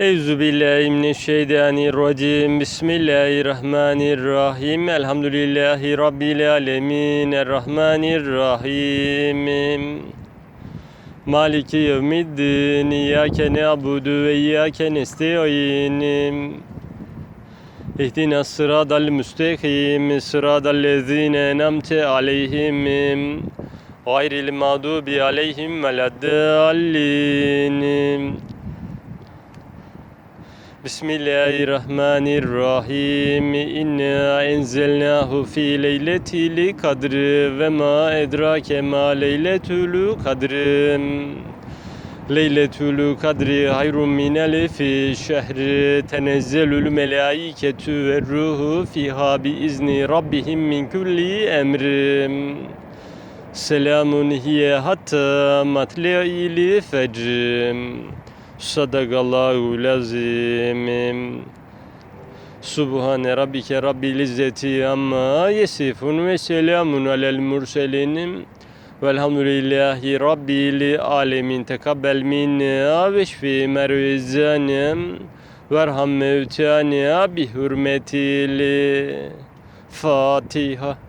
Euzu billahi mineşşeytanirracim. Bismillahirrahmanirrahim. Elhamdülillahi rabbil alamin. Errahmanirrahim. Maliki yevmiddin. İyyake na'budu ve iyyake nestaîn. İhdina sıradal müstakim. Sıradal lezîne en'amte aleyhim. Gayril mağdubi aleyhim veleddallin. Bismillahirrahmanirrahim. İnna enzelnahu fi leyletil kadr ve ma edrake ma leyletül kadr. Leyletül kadri hayrun min elfi şehri tenezzelül melaiketü ve ruhu fiha bi izni rabbihim min kulli emrim. Selamun hiye hatta matli'il fecrim. Sadakallahu lazim. Subhane rabbike rabbil izzeti amma yesifun ve selamun alel murselin. Velhamdülillahi rabbil alemin. Tekabbel minna ve şfi mervizanem. Verham mevtana bi hürmetil Fatiha.